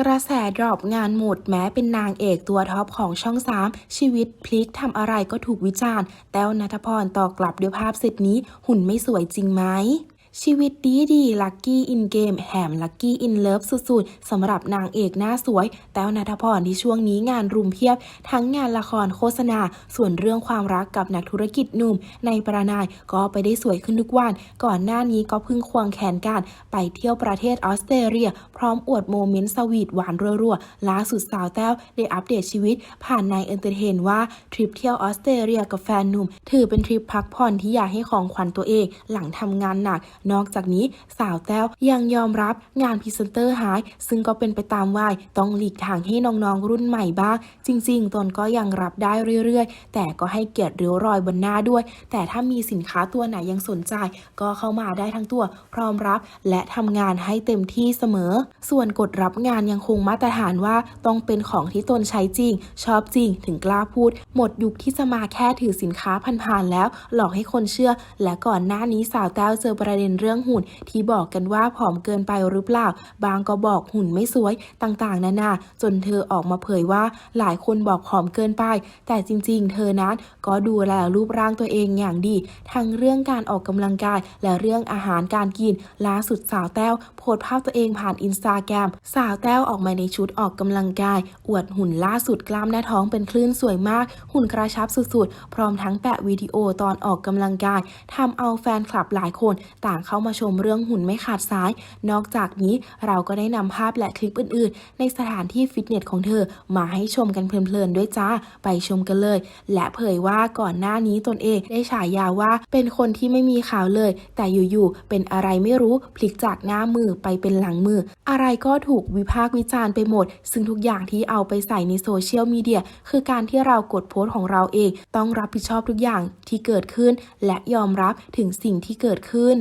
กระแสดรอปงานหมดแม้เป็นนางเอกตัวท็อปของช่อง 3 ชีวิตพลิกทำอะไรก็ถูกวิจารณ์ แต้วนัทพรตอบกลับด้วยภาพเซตนี้หุ่นไม่สวยจริงไหม ชีวิตดีดีลักกี้อินเกมแหมลักกี้อินเลิฟสุดๆสำหรับนางเอกหน้าสวย แต้วนัทพรที่ช่วงนี้งานรุมเพียบ ทั้งงานละครโฆษณา ส่วนเรื่องความรักกับนักธุรกิจหนุ่ม ในประนายก็ไปได้สวยขึ้นทุกวัน ก่อนหน้านี้ก็เพิ่งควงแขนกัน ไปเที่ยวประเทศออสเตรเลีย พร้อมอวดโมเมนต์สวีทหวานรัวๆล่าสุดสาวแต้วได้อัปเดตชีวิต ผ่านในเอนเตอร์เทนว่าทริปเที่ยวออสเตรเลียกับแฟนหนุ่ม ถือเป็นทริปพักผ่อนที่อยากให้ของขวัญตัวเอง หลังทำงานหนักนอกจากนี้สาวแต้วยังยอมรับงานพรีเซนเตอร์หาย ซึ่งก็เป็นไปตามวัยต้องหลีกทางให้น้องๆรุ่นใหม่บ้าง จริงๆ ตนก็ยังรับได้เรื่อยๆ แต่ก็ให้เกียรติริ้วรอยบนหน้าด้วย แต่ถ้ามีสินค้าตัวไหนยังสนใจ ก็เข้ามาได้ทั้งตัว พร้อมรับและทำงานให้เต็มที่เสมอ ส่วนกฎรับงานยังคงมาตรฐานว่าต้องเป็นของที่ตนใช้จริง ชอบจริงถึงกล้าพูด หมดยุคที่จะมาแค่ถือสินค้าผ่านๆแล้ว หลอกให้คนเชื่อ และก่อนหน้านี้สาวแต้วเจอประเด็นเรื่องหุ่นที่บอกกันว่าผอมเกินไปหรือเปล่า บางก็บอกหุ่นไม่สวยต่างๆ นานา จนเธอออกมาเผยว่าหลายคนบอกผอมเกินไป แต่จริงๆ เธอนั้นก็ดูแลรูปร่างตัวเองอย่างดี ทั้งเรื่องการออกกำลังกาย และเรื่องอาหารการกิน ล่าสุดสาวแต้วโพสภาพตัวเองผ่านอินสตาแกรมสาวแต้วออกมาในชุดออกกำลังกาย อวดหุ่นล่าสุดกล้ามหน้าท้องเป็นคลื่นสวยมาก หุ่นกระชับสุดๆ พร้อมทั้งแปะวิดีโอตอนออกกำลังกายทำเอาแฟนคลับหลายคนต่าางเข้ามาชมเรื่องหุ่นไม่ขาดสาย นอกจากนี้เราก็ได้นำภาพและคลิปอื่นๆ ในสถานที่ฟิตเนสของเธอมาให้ชมกันเพลินๆด้วยจ้า ไปชมกันเลย และเผยว่าก่อนหน้านี้ตนเองได้ฉายาว่าเป็นคนที่ไม่มีข่าวเลย แต่อยู่ๆเป็นอะไรไม่รู้พลิกจากหน้ามือไปเป็นหลังมือ อะไรก็ถูกวิพากษ์วิจารณ์ไปหมด ซึ่งทุกอย่างที่เอาไปใส่ในโซเชียลมีเดียคือการที่เรากดโพสต์ของเราเอง ต้องรับผิดชอบทุกอย่างที่เกิดขึ้น และยอมรับถึงสิ่งที่เกิดขึ้น